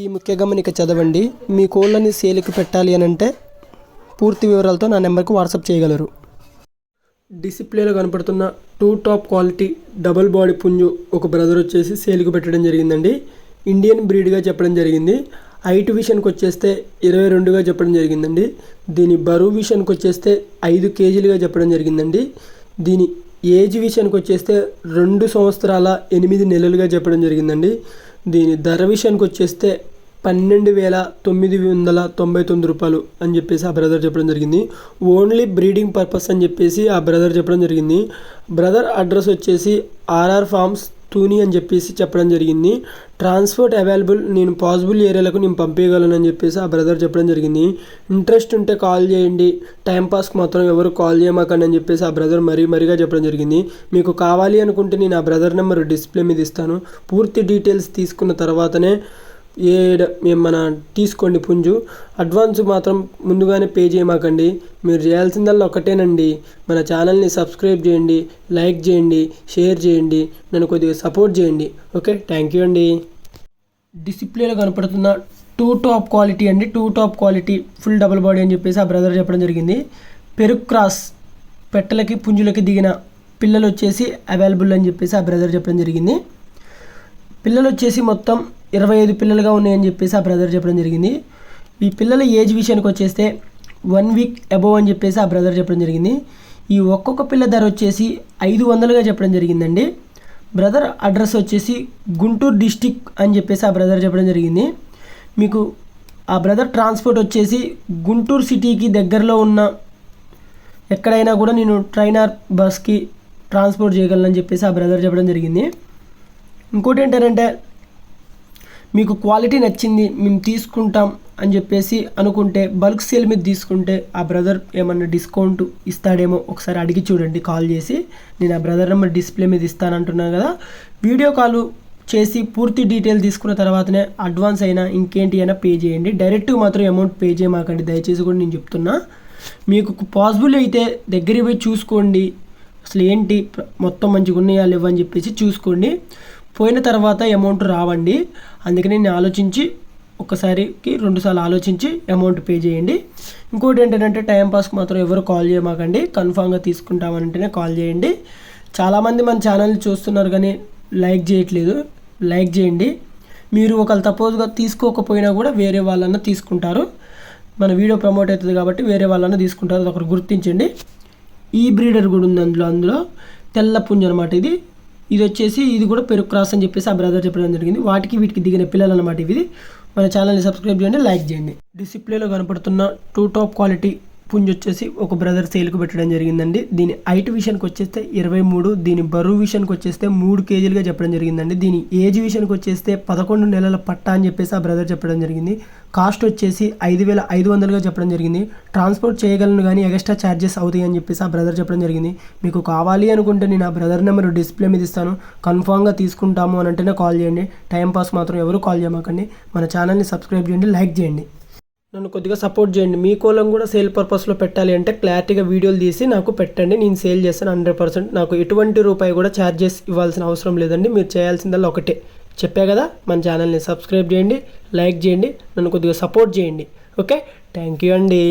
ఈ ముఖ్య గమనిక చదవండి. మీ కోళ్ళని సేలుకు పెట్టాలి అని అంటే పూర్తి వివరాలతో నా నెంబర్కి వాట్సాప్ చేయగలరు. డిసిప్లేలో కనపడుతున్న two top quality double body పుంజు ఒక బ్రదర్ వచ్చేసి సేల్కి పెట్టడం జరిగిందండి. ఇండియన్ బ్రీడ్గా చెప్పడం జరిగింది. హైట్ విషయానికి వచ్చేస్తే ఇరవై రెండుగా చెప్పడం జరిగిందండి. దీని బరువు విషయానికి వచ్చేస్తే ఐదు కేజీలుగా చెప్పడం జరిగిందండి. దీని ఏజ్ విషయానికి వచ్చేస్తే రెండు సంవత్సరాల ఎనిమిది నెలలుగా చెప్పడం జరిగిందండి. దీని ధర విషయానికి వచ్చేస్తే పన్నెండు వేల తొమ్మిది వందల తొంభై తొమ్మిది రూపాయలు అని చెప్పేసి ఆ బ్రదర్ చెప్పడం జరిగింది. ఓన్లీ బ్రీడింగ్ పర్పస్ అని చెప్పేసి ఆ బ్రదర్ చెప్పడం జరిగింది. బ్రదర్ అడ్రస్ వచ్చేసి ఆర్ఆర్ ఫార్మ్స్ తూని అని చెప్పేసి చెప్పడం జరిగింది. ట్రాన్స్పోర్ట్ అవైలబుల్ నేను పాసిబుల్ ఏరియాలకు నేను పంపించగలను అని చెప్పేసి ఆ బ్రదర్ చెప్పడం జరిగింది. ఇంట్రెస్ట్ ఉంటే కాల్ చేయండి. టైంపాస్కి మాత్రం ఎవరు కాల్ చేయమాకండి అని చెప్పేసి ఆ బ్రదర్ మరీ మరీగా చెప్పడం జరిగింది. మీకు కావాలి అనుకుంటే నేను ఆ బ్రదర్ నెంబర్ డిస్ప్లే మీద ఇస్తాను. పూర్తి డీటెయిల్స్ తీసుకున్న తర్వాతనే ఏడు మేము మన తీసుకోండి పుంజు. అడ్వాన్స్ మాత్రం ముందుగానే పే చేయమాకండి. మీరు చేయాల్సిందల్లా ఒకటేనండి మన ఛానల్ని సబ్స్క్రైబ్ చేయండి లైక్ చేయండి షేర్ చేయండి నన్ను కొద్దిగా సపోర్ట్ చేయండి. ఓకే థ్యాంక్ యూ అండి. డిసిప్లేలో కనపడుతున్న టూ టాప్ క్వాలిటీ అండి. Two top quality full double body అని చెప్పేసి ఆ బ్రదర్ చెప్పడం జరిగింది. పెరుగు క్రాస్ పెట్టలకి పుంజులకి దిగిన పిల్లలు వచ్చేసి అవైలబుల్ అని చెప్పేసి ఆ బ్రదర్ చెప్పడం జరిగింది. పిల్లలు వచ్చేసి మొత్తం ఇరవై ఐదు పిల్లలుగా ఉన్నాయని చెప్పేసి ఆ బ్రదర్ చెప్పడం జరిగింది. ఈ పిల్లల ఏజ్ విషయానికి వచ్చేస్తే వన్ వీక్ అబోవ్ అని చెప్పేసి ఆ బ్రదర్ చెప్పడం జరిగింది. ఈ ఒక్కొక్క పిల్ల ధర వచ్చేసి ఐదు వందలుగా చెప్పడం జరిగిందండి. బ్రదర్ అడ్రస్ వచ్చేసి గుంటూరు డిస్టిక్ అని చెప్పేసి ఆ బ్రదర్ చెప్పడం జరిగింది. మీకు ఆ బ్రదర్ ట్రాన్స్పోర్ట్ వచ్చేసి గుంటూరు సిటీకి దగ్గరలో ఉన్న ఎక్కడైనా కూడా నేను ట్రైనర్ బస్కి ట్రాన్స్పోర్ట్ చేయగలనని చెప్పేసి ఆ బ్రదర్ చెప్పడం జరిగింది. ఇంకోటి ఏంటంటే మీకు క్వాలిటీ నచ్చింది మేము తీసుకుంటాం అని చెప్పేసి అనుకుంటే బల్క్ సేల్ మీద తీసుకుంటే ఆ బ్రదర్ ఏమన్నా డిస్కౌంట్ ఇస్తాడేమో ఒకసారి అడిగి చూడండి కాల్ చేసి. నేను ఆ బ్రదర్ నెంబర్ డిస్ప్లే మీద ఇస్తానంటున్నాను కదా. వీడియో కాల్ చేసి పూర్తి డీటెయిల్ తీసుకున్న తర్వాతనే అడ్వాన్స్ అయినా ఇంకేంటి అయినా పే చేయండి. డైరెక్ట్ మాత్రం అమౌంట్ పే చేయమాకండి. దయచేసి కూడా నేను చెప్తున్నా. మీకు పాసిబుల్ అయితే దగ్గరికి పోయి చూసుకోండి. అసలు ఏంటి? మొత్తం మంచిగా ఉన్నాయా లేవని చెప్పేసి చూసుకోండి. పోయిన తర్వాత అమౌంట్ రావండి. అందుకని నేను ఆలోచించి ఒకసారికి రెండుసార్లు ఆలోచించి అమౌంట్ పే చేయండి. ఇంకోటి ఏంటంటే టైం పాస్కి మాత్రం ఎవరు కాల్ చేయమాకండి. కన్ఫామ్గా తీసుకుంటామంటేనే కాల్ చేయండి. చాలామంది మన ఛానల్ని చూస్తున్నారు కానీ లైక్ చేయట్లేదు. లైక్ చేయండి. మీరు ఒకళ్ళు సపోజ్గా తీసుకోకపోయినా కూడా వేరే వాళ్ళన్నా తీసుకుంటారు. మన వీడియో ప్రమోట్ అవుతుంది కాబట్టి వేరే వాళ్ళన్నా తీసుకుంటారు. అది ఒకరు గుర్తించండి. ఈ బ్రీడర్ కూడా ఉంది అందులో అందులో. తెల్ల పుంజు అనమాట ఇది. ఇది వచ్చేసి ఇది కూడా పెరుగు క్రాస్ అని చెప్పేసి ఆ బ్రదర్ చెప్పడం జరిగింది. వాటికి వీటికి దిగిన పిల్లలు అనమాట ఇవి. మన ఛానల్ని సబ్స్క్రైబ్ చేయండి లైక్ చేయండి. డిసిప్లేలో కనపడుతున్న టూ టాప్ క్వాలిటీ పుంజ్ వచ్చేసి ఒక బ్రదర్ సేల్కి పెట్టడం జరిగిందండి. దీని హైట్ విషయానికి వచ్చేస్తే ఇరవై మూడు దీని బరువు విషయానికి వచ్చేస్తే మూడు కేజీలుగా చెప్పడం జరిగిందండి. దీని ఏజ్ విషయానికి వచ్చేస్తే పదకొండు నెలల పట్టా అని చెప్పేసి ఆ బ్రదర్ చెప్పడం జరిగింది. కాస్ట్ వచ్చేసి ఐదు వేల ఐదు వందలుగా చెప్పడం జరిగింది. ట్రాన్స్పోర్ట్ చేయగలను కానీ ఎక్స్ట్రా ఛార్జెస్ అవుతాయి అని చెప్పేసి ఆ బ్రదర్ చెప్పడం జరిగింది. మీకు కావాలి అనుకుంటే నేను ఆ బ్రదర్ నెంబర్ డిస్ప్లే మీద ఇస్తాను. కన్ఫామ్గా తీసుకుంటాము అని అంటేనే కాల్ చేయండి. టైం పాస్ మాత్రం ఎవరు కాల్ చేయమాకండి. మన ఛానల్ని సబ్స్క్రైబ్ చేయండి లైక్ చేయండి. నన్ను కొద్దిగా సపోర్ట్ చేయండి. మీ కోలం కూడా సేల్ పర్పస్లో పెట్టాలి అంటే క్లారిటీగా వీడియోలు తీసి నాకు పెట్టండి. నేను సేల్ చేస్తాను హండ్రెడ్ పర్సెంట్ నాకు ఎటువంటి రూపాయి కూడా ఛార్జెస్ ఇవ్వాల్సిన అవసరం లేదండి. మీరు చేయాల్సిందల్లా ఒకటే. చెప్పా కదా? మన ఛానల్ని సబ్స్క్రైబ్ చేయండి లైక్ చేయండి నన్ను కొద్దిగా సపోర్ట్ చేయండి. ఓకే థ్యాంక్ యూ అండి.